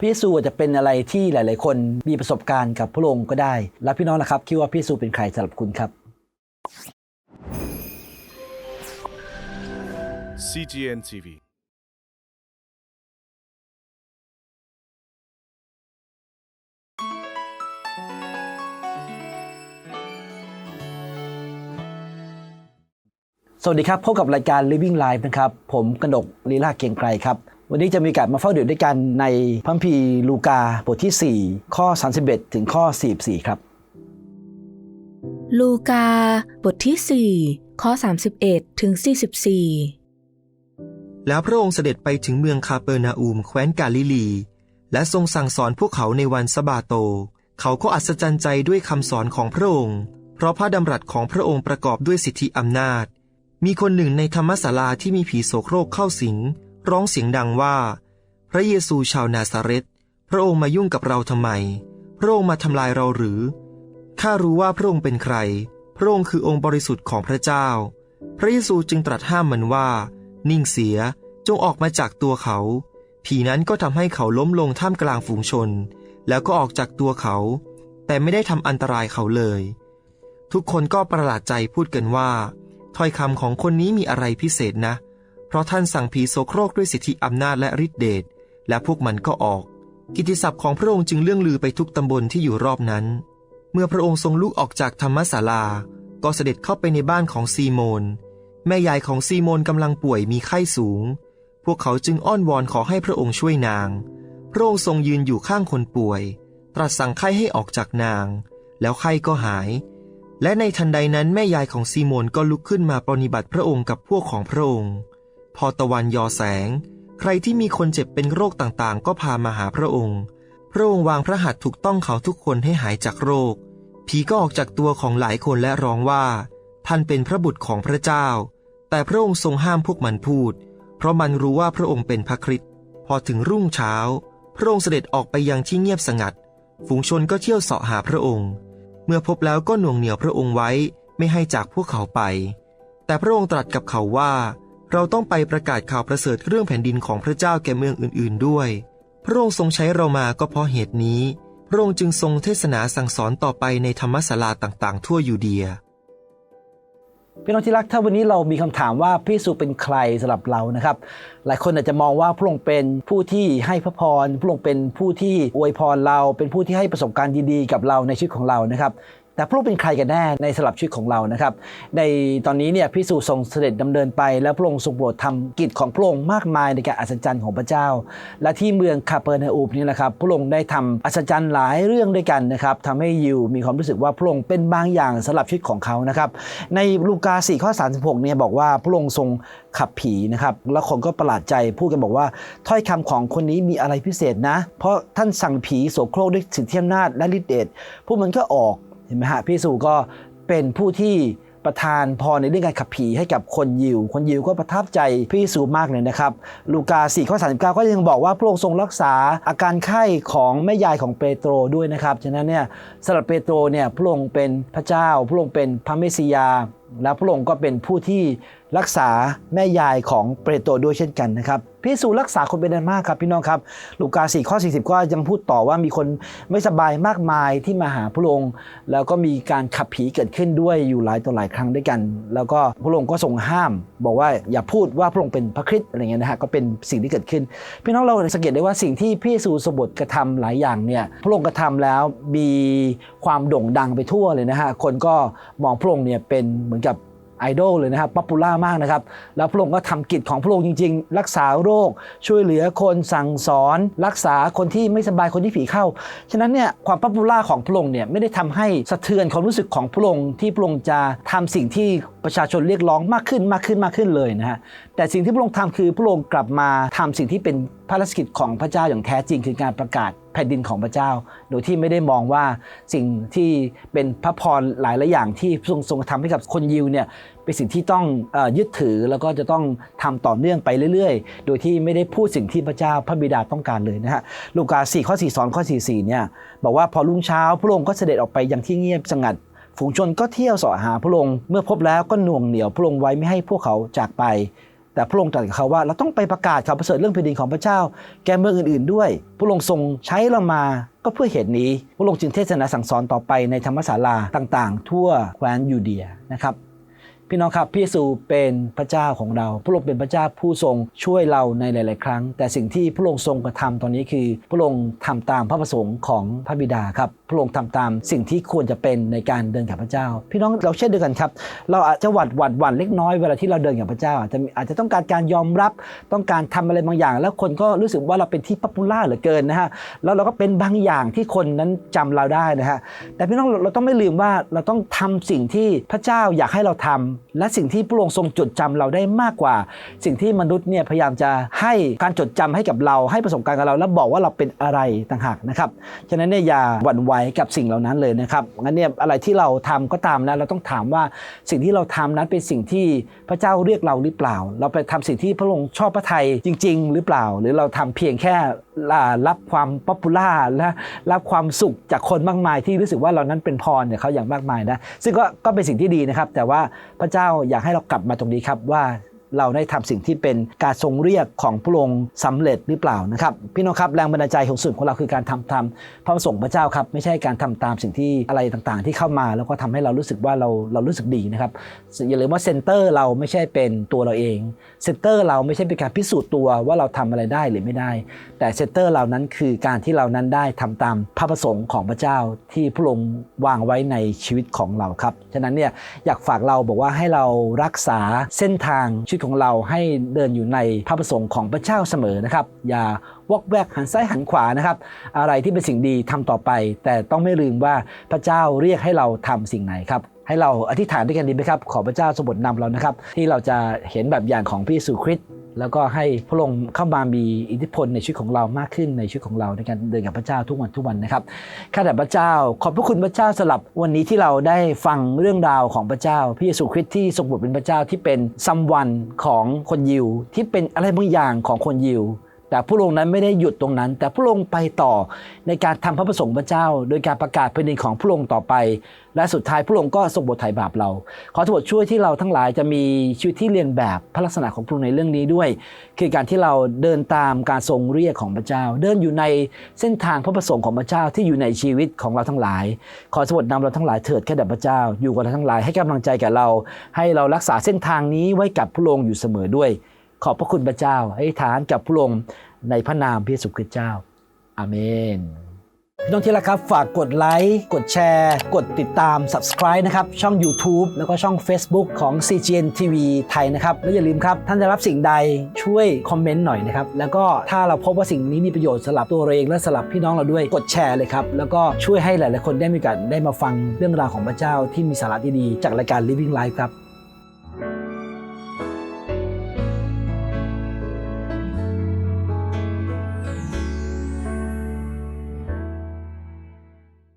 พระเยซูอาจจะเป็นอะไรที่หลาย ๆ คนมีประสบการณ์กับพระองค์ก็ได้ แล้วพี่น้องนะครับคิดว่าพระเยซูเป็นใครสำหรับคุณครับ CGN TV. สวัสดีครับ พบกับรายการ Living Life นะครับ ผมกนกลีลาเกียงไกรครับ วันนี้จะมีโอการมาเฝ้าเดี่ยวด้วยกันในพระคัมภีร์ลูกาบทที่ 4 ข้อ 31 ถึงข้อ 44 ครับ ลูกา บทที่ 4 ข้อ 31 ถึง 44 แล้วพระองค์เสด็จไปถึงเมืองคาเปอร์นาอูมแคว้นกาลิลี และทรงสั่งสอนพวกเขาในวันสะบาโต เขาก็อัศจรรย์ใจด้วยคำสอนของพระองค์ เพราะพระดำรัสของพระองค์ประกอบด้วยสิทธิอำนาจ มีคนหนึ่งในธรรมศาลาที่มีผีโสโครกเข้าสิง ร้องเสียงดังว่า พระเยซูชาวนาซาเรตพระองค์มายุ่งกับเราทำไม พระองค์มาทำลายเราหรือข้ารู้ว่าพระองค์เป็นใคร พระองค์คือองค์บริสุทธิ์ของพระเจ้า พระเยซูจึงตรัสห้ามมันว่า นิ่งเสียจงออกมาจากตัวเขา ผีนั้นก็ทำให้เขาล้มลงท่ามกลางฝูงชน แล้วก็ออกจากตัวเขา แต่ไม่ได้ทำอันตรายเขาเลย ทุกคนก็ประหลาดใจพูดกันว่า ถ้อยคำของคนนี้มีอะไรพิเศษนะเเพราะท่านสั่งผีโสโครกด้วยสิทธิอำนาจและฤทธิเดชและพวกมันก็ออก กิติศัพท์ของพระองค์จึงเลื่องลือไปทุกตำบลที่อยู่รอบนั้น เมื่อพระองค์ทรงลุกออกจากธรรมศาลา ก็เสด็จเข้าไปในบ้านของซีโมน แม่ยายของซีโมนกำลังป่วยมีไข้สูง พวกเขาจึงอ้อนวอนขอให้พระองค์ช่วยนาง พระองค์ทรงยืนอยู่ข้างคนป่วย ตรัสสั่งไข้ให้ออกจากนาง แล้วไข้ก็หาย และในทันใดนั้นแม่ยายของซีโมนก็ลุกขึ้นมาปรนิบัติพระองค์กับพวกของพระองค์ พอตะวันยอแสง ใครที่มีคนเจ็บเป็นโรคต่างๆ ก็พามาหาพระองค์ พระองค์วางพระหัตถ์ถูกต้องเขาทุกคนให้หายจากโรค ผีก็ออกจากตัวของหลายคนและร้องว่า ท่านเป็นพระบุตรของพระเจ้า แต่พระองค์ทรงห้ามพวกมันพูด เพราะมันรู้ว่าพระองค์เป็นพระคริสต์พอถึงรุ่งเช้า พระองค์เสด็จออกไปยังที่เงียบสงัด ฝูงชนก็เที่ยวเสาะหาพระองค์ เมื่อพบแล้วก็หน่วงเหนี่ยวพระองค์ไว้ไม่ให้จากพวกเขาไป แต่พระองค์ตรัสกับเขาว่า เราต้องไปประกาศข่าวประเสริฐเรื่องแผ่นดินของพระเจ้าแก่เมืองอื่นๆด้วย พระองค์ทรงใช้เรามาก็เพราะเหตุนี้ พระองค์จึงทรงเทศนาสั่งสอนต่อไปในธรรมศาลาต่างๆ ทั่วยูเดียพี่น้องที่รักถ้าวันนี้เรามีคำถามว่าพระเยซูเป็นใครสำหรับเรานะครับ หลายคนอาจจะมองว่าพระองค์เป็นผู้ที่ให้พระพรพระองค์เป็นผู้ที่อวยพรเรา เป็นผู้ที่ให้ประสบการณ์ดีๆ กับเราในชีวิตของเรานะครับ แต่พระองค์เป็นใครกันแน่ในสำหรับชีวิตของเรานะครับ ในตอนนี้เนี่ยพิสูจน์ทรงเสด็จดำเนินไป แล้วพระองค์ทรงโปรดทำกิจของพระองค์มากมายในการอัศจรรย์ของพระเจ้า และที่เมืองคาเปอร์นาอูมนี่นะครับพระองค์ได้ทำอัศจรรย์หลายเรื่องด้วยกันนะครับทำให้ยิวมีความรู้สึกว่าพระองค์เป็นบางอย่างสำหรับชีวิตของเขานะครับในลูกา4ข้อ36เนี่ยบอกว่าพระองค์ทรงขับผีนะครับแล้วคนก็ประหลาดใจพูดกันบอกว่าถ้อยคำของคนนี้มีอะไรพิเศษนะ เพราะท่านสั่งผีโสโครกด้วยสิทธิอำนาจและฤทธิเดชพวกมันก็ออก เห็นไหมฮะพี่สูก็เป็นผู้ที่ประทานพรในเรื่องการขับผีให้กับคนยิว คนยิวก็ประทับใจพี่สูมากเลยนะครับ ลูกา4ข้อ39 ก็ยังบอกว่าพระองค์ทรงรักษาอาการไข้ของแม่ยายของเปโตรด้วยนะครับ ฉะนั้นเนี่ยสำหรับเปโตรเนี่ยพระองค์เป็นพระเจ้า พระองค์เป็นพระเมสสิยา และพระองค์ก็เป็นผู้ที่ รักษาแม่ยายของเปโตรด้วยเช่นกันนะครับพิสูจรักษาคนเป็นอันมากครับพี่น้องครับลูกา4ข้อ 40 ก็ยังพูดต่อว่ามีคนไม่สบายมากมายที่มาหาพระองค์แล้วก็มีการขับผีเกิดขึ้นด้วยอยู่หลายต่อหลายครั้งด้วยกัน แล้วก็พระองค์ก็ทรงห้าม บอกว่าอย่าพูดว่าพระองค์เป็นพระคริสต์อะไรเงี้ยนะฮะก็เป็นสิ่งที่เกิดขึ้น พี่น้องเราสังเกตได้ว่าสิ่งที่พระเยซูสบทกระทำหลายอย่างเนี่ยพระองค์กระทำแล้วมีความโด่งดังไปทั่วเลยนะฮะคนก็มองพระองค์เนี่ยเป็นเหมือนกับ ไอดอลเลยนะครับป๊อปปูล่ามากนะครับ แล้วพระองค์ก็ทำกิจของพระองค์จริง ๆ รักษาโรค ช่วยเหลือคนสั่งสอน รักษาคนที่ไม่สบายคนที่ผีเข้า ฉะนั้นเนี่ยความป๊อปปูล่าของพระองค์เนี่ยไม่ได้ทำให้สะเทือนความรู้สึกของพระองค์ที่พระองค์จะทำสิ่งที่ประชาชนเรียกร้องมากขึ้นมากขึ้นมากขึ้นเลยนะฮะแต่สิ่งที่พระองค์ทำคือพระองค์กลับมาทำสิ่งที่เป็น พระรกิจของพระเจ้าอย่างแท้จริงคือการประกาศแผ่นดินของพระเจ้า โดยที่ไม่ได้มองว่าสิ่งที่เป็นพระพรหลายหลายอย่างที่พระองทรงทำให้กับคนยิวเนี่ยเป็นสิ่งที่ต้องอยึดถือแล้วก็จะต้องทำต่อเนื่องไปเรื่อย ๆ โดยที่ไม่ได้พูดสิ่งที่พระเจ้าพระบิดาต้องการเลยนะฮะลูกา4ข้อ4สอนข้อ44เนี่ยบอกว่าพอรุ่งเช้าพระองค์ก็เสด็จออกไปยังที่เงียบสงัดฝูงชนก็เที่ยวสาะหาพระองค์เมื่อพบแล้วก็หน่วงเหนียวพระองค์ไว้ไม่ให้พวกเขาจากไป แต่พระองค์ตรัสกับเขาว่าเราต้องไปประกาศข่าวประเสริฐเรื่องแผ่นดินของพระเจ้า แก่เมืองอื่นๆด้วย พระองค์ทรงใช้เรามาก็เพื่อเหตุนี้ พระองค์จึงเทศนาสั่งสอนต่อไปในธรรมศาลาต่างๆ ทั่วแคว้นยูเดียนะครับ พี่น้องครับพระเยซูเป็นพระเจ้าของเรา พระองค์เป็นพระเจ้าผู้ทรงช่วยเราในหลาย ๆ ครั้ง แต่สิ่งที่พระองค์ทรงกระทำตอนนี้คือ พระองค์ทำตามพระประสงค์ของพระบิดาครับ พระองค์ทำตามสิ่งที่ควรจะเป็นในการเดินกับพระเจ้า พี่น้องเราเช่นเดียวกันครับ เราอาจจะหวัดหวัดหวั่นเล็กน้อยเวลาที่เราเดินกับพระเจ้า อาจจะอาจจะต้องการการยอมรับ ต้องการทำอะไรบางอย่าง แล้วคนก็รู้สึกว่าเราเป็นที่ป๊อปปูล่าเหลือเกินนะฮะ แล้วเราก็เป็นบางอย่างที่คนนั้นจำเราได้นะฮะ แต่พี่น้องเราเราต้องไม่ลืมว่าเราต้องทำสิ่งที่พระเจ้าอยากให้เราทำและสิ่งที่พระองค์ทรงจดจำเราได้มากกว่า สิ่งที่มนุษย์เนี่ยพยายามจะให้การจดจำให้กับเราให้ประสบการณ์กับเรา แล้วบอกว่าเราเป็นอะไรต่างหากนะครับฉะนั้นเนี่ยอย่าหวั่นไหวกับสิ่งเหล่านั้นเลยนะครับงั้นเนี่ยอะไรที่เราทำก็ตามนะเราต้องถามว่าสิ่งที่เราทำนั้นเป็นสิ่งที่พระเจ้าเรียกเราหรือเปล่า เราไปทำสิ่งที่พระองค์ชอบพระทัยจริง ๆ หรือเปล่า หรือเราทำเพียงแค่ รับความป๊อปปูล่าและรับความสุขจากคนมากมายที่รู้สึกว่าเรานั้นเป็นพรเนี่ยเขาอย่างมากมายนะซึ่งก็ก็เป็นสิ่งที่ดีนะครับ แต่ว่าพระเจ้าอยากให้เรากลับมาตรงนี้ครับว่า เราได้ทำสิ่งที่เป็นการทรงเรียกของพระองค์สำเร็จหรือเปล่านะครับ พี่น้องครับแรงบันดาลใจของสุดของเราคือการทำตามพระประสงค์พระเจ้าครับ ไม่ใช่การทำตามสิ่งที่อะไรต่างๆ ที่เข้ามาแล้วก็ทำให้เรารู้สึกว่าเราเรารู้สึกดีนะครับอย่าลืมว่าเซนเตอร์เราไม่ใช่เป็นตัวเราเองเซนเตอร์เราไม่ใช่เป็นการพิสูจน์ตัวว่าเราทำอะไรได้หรือไม่ได้ แต่เซนเตอร์เรานั้นคือการที่เรานั้นได้ทำตามพระประสงค์ของพระเจ้าที่พระองค์วางไว้ในชีวิตของเราครับฉะนั้นเนี่ยอยากฝากเราบอกว่าให้เรารักษาเส้นทางชีวิตของเราให้เดินอยู่ในพระประสงค์ของพระเจ้าเสมอนะครับ อย่าวอกแวกหันซ้ายหันขวานะครับ อะไรที่เป็นสิ่งดีทำต่อไป แต่ต้องไม่ลืมว่าพระเจ้าเรียกให้เราทำสิ่งไหนครับให้เราอธิษฐานด้วยกันดีไหมครับ ขอพระเจ้าสมบทนำเรานะครับ ที่เราจะเห็นแบบอย่างของพระเยซูคริสต์ แล้วก็ให้พระองค์เข้ามามีอิทธิพลในชีวิตของเรามากขึ้นในชีวิตของเราในการเดินกับพระเจ้าทุกวันทุกวันนะครับข้าแต่พระเจ้า ขอบพระคุณพระเจ้าสำหรับวันนี้ที่เราได้ฟังเรื่องราวของพระเจ้าพระเยซูคริสต์ที่ทรงบทเป็นพระเจ้าที่เป็นซัมวันของคนยิว ที่เป็นอะไรบางอย่างของคนยิว แต่พระองค์นั้นไม่ได้หยุดตรงนั้น แต่พระองค์ไปต่อในการทำพระประสงค์พระเจ้า โดยการประกาศแผ่นดินของพระองค์ต่อไป และสุดท้ายพระองค์ก็ทรงบทไถ่บาปเรา ขอโทช่วยที่เราทั้งหลายจะมีชีวิตที่เรียนแบบพระลักษณะของพระองค์ในเรื่องนี้ด้วย คือการที่เราเดินตามการทรงเรียกของพระเจ้า เดินอยู่ในเส้นทางพระประสงค์ของพระเจ้าที่อยู่ในชีวิตของเราทั้งหลาย ขอสวดนำเราทั้งหลายเถิดแค่แด่พระเจ้า อยู่กับเราทั้งหลายให้กำลังใจแก่เรา ให้เรารักษาเส้นทางนี้ไว้กับพระองค์อยู่เสมอด้วย ขอบพระคุณพระเจ้าให้ฐานกับพระองค์ในพระนามพระเยซูคริสต์เจ้า อาเมนพี่น้องที่รักครับฝากกดไลค์กดแชร์ กดติดตาม subscribe นะครับ ช่อง YouTube แล้วก็ช่อง Facebook ของ CGN TV ไทยนะครับ และอย่าลืมครับ ท่านจะรับสิ่งใดช่วยคอมเมนต์หน่อยนะครับ แล้วก็ถ้าเราพบว่าสิ่งนี้มีประโยชน์สำหรับตัวเราเอง และสำหรับพี่น้องเราด้วยกดแชร์เลยครับ แล้วก็ช่วยให้หลาย ๆ คนได้มีโอกาสได้มาฟังเรื่องราวของพระเจ้าที่มีสาระดี ๆ จากรายการ Living Life ครับ